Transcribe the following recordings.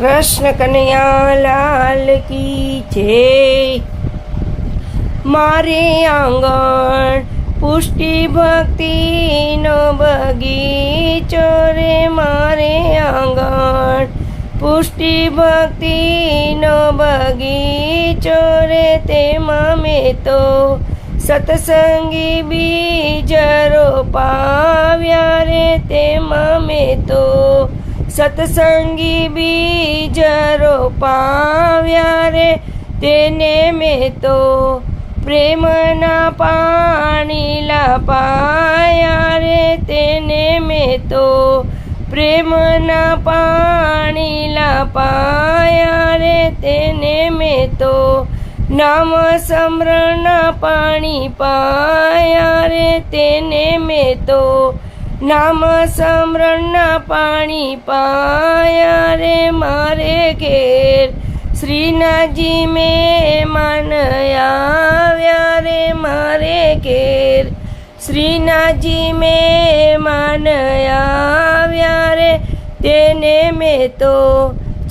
કૃષ્ણ કનૈયાલાલ કી જય. મારે આંગણ પુષ્ટિ ભક્તિનો બગીચો રે, મારે આંગણ પુષ્ટિ ભક્તિનો બગીચો રે, તેમાં મેં તો સત્સંગી બીજ રોપાવ્યા રે, તેમાં મેં તો સત્સંગી બીજ રોપાવ્યા રે, તેને મેં તો પ્રેમના પાણી લાપાયા રે, તેને મેં તો પ્રેમના પાણી લાપાયા રે, તેને મેં તો નામ સમરણ પાણી પાયા રે, તેને મેં તો નામ સમરણના પાણી પાયા રે મારે ઘેર. શ્રીનાથજી મેં માન આવ્યા રે મારે ઘેર. શ્રીનાથજી મેં માન આવ્યા રે તેને મેં તો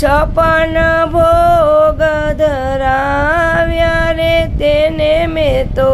છપન ભોગ ધરાવ્યા રે તેને મેં તો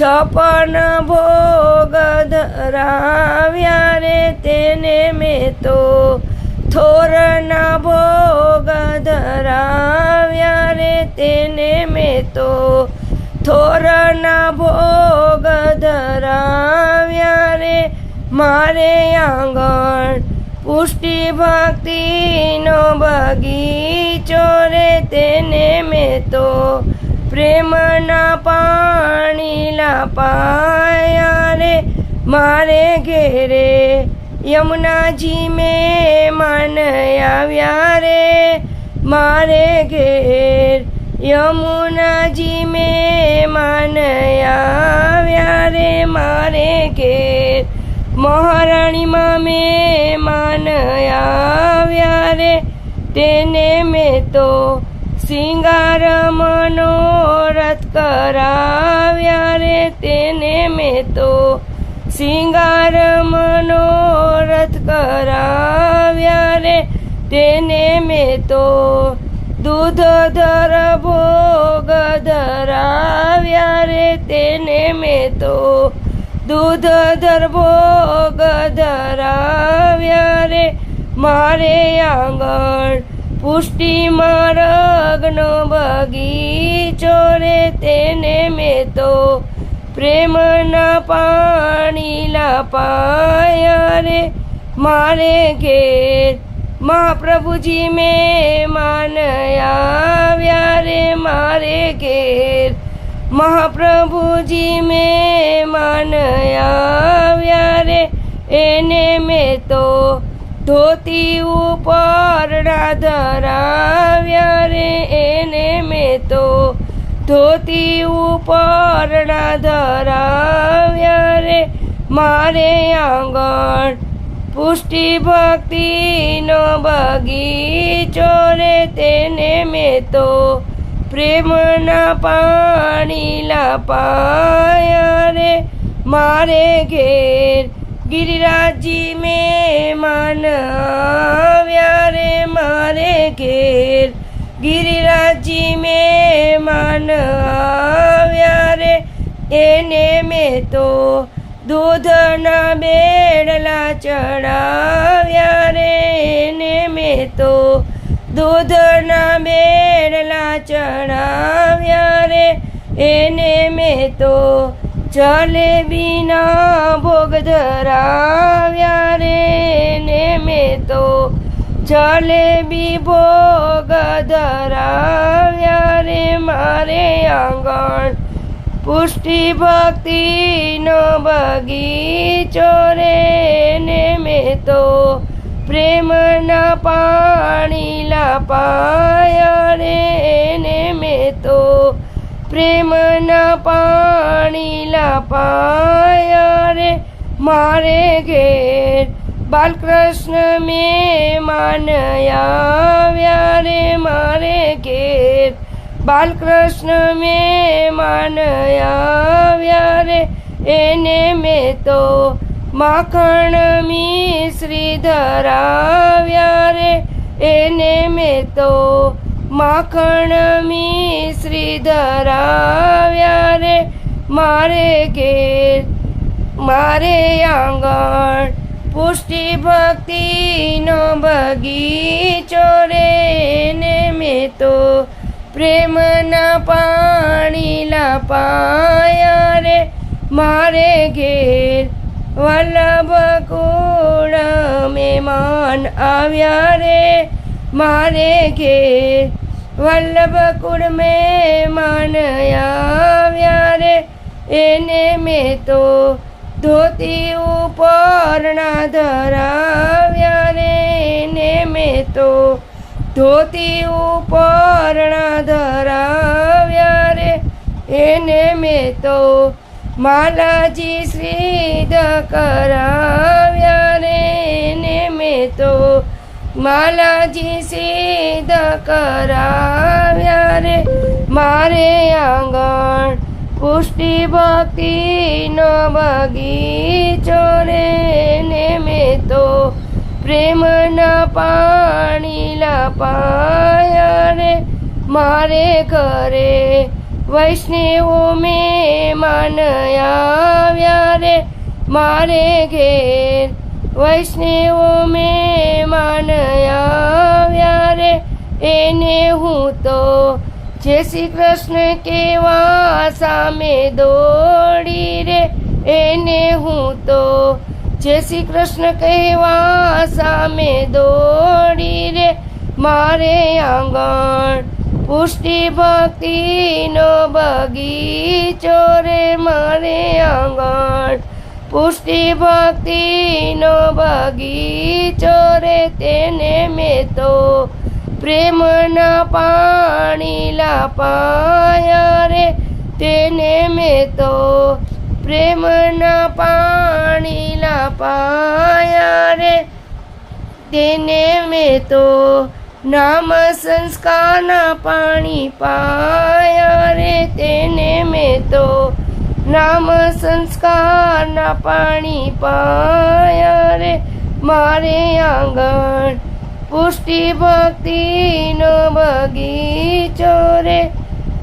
છપન ભોગ ધરાવ્યા રે તેને મેં તો થોરના ભોગ ધરાવ્યા રે તેને મેં તો થોરના ભોગ ધરાવ્યા રે મારે આંગણ પુષ્ટિ ભક્તિનો બગીચો રે તેને મેં તો પ્રેમના પાણી લાપાયા રે મારે ઘેરે યમુનાજી મેં માન આવ્યા રે, મારે ઘેર. યમુનાજી મેં માન આવ્યા રે, મારે ઘેર. મહારાણીમાં મેં માન આવ્યા રે, તેને મેં તો સિંગાર મનોરથ કરાવ્યા રે, તેને મેં તો સિંગાર મનોરથ કરાવ્યા રે, તેને મેં તો દૂધ ધર ભોગ ધરાવ્યા રે, તેને મેં તો દૂધ ધર ભોગ ધરાવ્યા રે. મારે આંગણ પુષ્ટિ મારગનો બગીચો રે, તેને મેં તો પ્રેમના પાણીલા પાયા રે. મારે ઘેર. મહાપ્રભુજી મેં માન આવ્યા રે મારે ઘેર. મહાપ્રભુજી મેં માન આવ્યા રે. એને મેં તો ધોતી ઉપર ધરાવ્યા રે. એને મેં તો ધોતી ઉપર ધરાવ્યા રે. મારે આંગણ પુષ્ટિ ભક્તિનો બગીચો રે તેને મેં તો પ્રેમના પાણી લાપાયા રે. મારે ઘેર ગિરિરાજી મેં માન આવ્યા રે. મારે ઘેર ગિરિરાજી મેં માન આવ્યા રે. એને મેં તો દૂધના બેડલા ચડાવ્યા રે એને મેં તો દૂધના બેડલા ચડાવ્યા રે, એને મેં તો જલેબીના ભોગ ધરાવ્યા રે, એને મેં તો જલેબી ભોગ ધરાવ્યા રે, મારે આંગણ પુષ્ટિ ભક્તિનો બગીચો રે ને મેં તો પ્રેમના પાણી લાપાયા રે ને મેં તો પ્રેમના પાણી લાપાયા રે. મારે ઘેર બાલકૃષ્ણ મેં માન આવ્યા રે. મારે ઘેર બાલકૃષ્ણ મેં માન આવ્યા રે, એને મેં તો માખણ મિશ્રી ધરાવ્યા રે, એને મેં તો માખણ મિશ્રી ધરાવ્યા રે, મારે ઘેર મારે આંગણ પુષ્ટિ ભક્તિનો બગીચો રે. પ્રેમના પાણીના પાયા રે, મારે ઘેર વલ્લભ કુળ મહેમાન આવ્યા રે, મારે ઘેર વલ્લભ કુળ મહેમાન આવ્યા રે, એને મેં તો ધોતી ઉપરના ધરાવ્યા રે, એને મેં તો ધોતી ઉપરના ધરાવ્યા રે, એને મેં તો માલાજી શ્રીદ કરાવ્યા રે, એને મેં તો માલાજી સિદ્ધ કરાવ્યા રે. મારે આંગણ પુષ્ટિ ભક્તિનો બગીચો રે ને મેં તો પ્રેમના પાણી લપાયા રે મારે ઘરે વૈષ્ણવો મેં માનયા રે. મારે ઘેર વૈષ્ણવો મેં માનયા રે. એને હું તો જય શ્રી કૃષ્ણ કેવા સામે દોડી રે. એને હું તો જય શ્રી કૃષ્ણ કહેવા સામે દોડી રે, મારે આંગણ. પુષ્ટિ ભક્તિનો બગીચો રે, મારે આંગણ. પુષ્ટિ ભક્તિનો બગીચો રે, તેને મેં તો પ્રેમના પાણી લાપાયા રે, તેને મેં તો પ્રેમના પાણી લાપાયા રે. તેને મેં તો નામ સંસ્કારના પાણી પાયા રે. તેને મેં તો નામ સંસ્કારના પાણી પાયા રે. મારે આંગણ પુષ્ટિ ભક્તિનો બગીચો રે.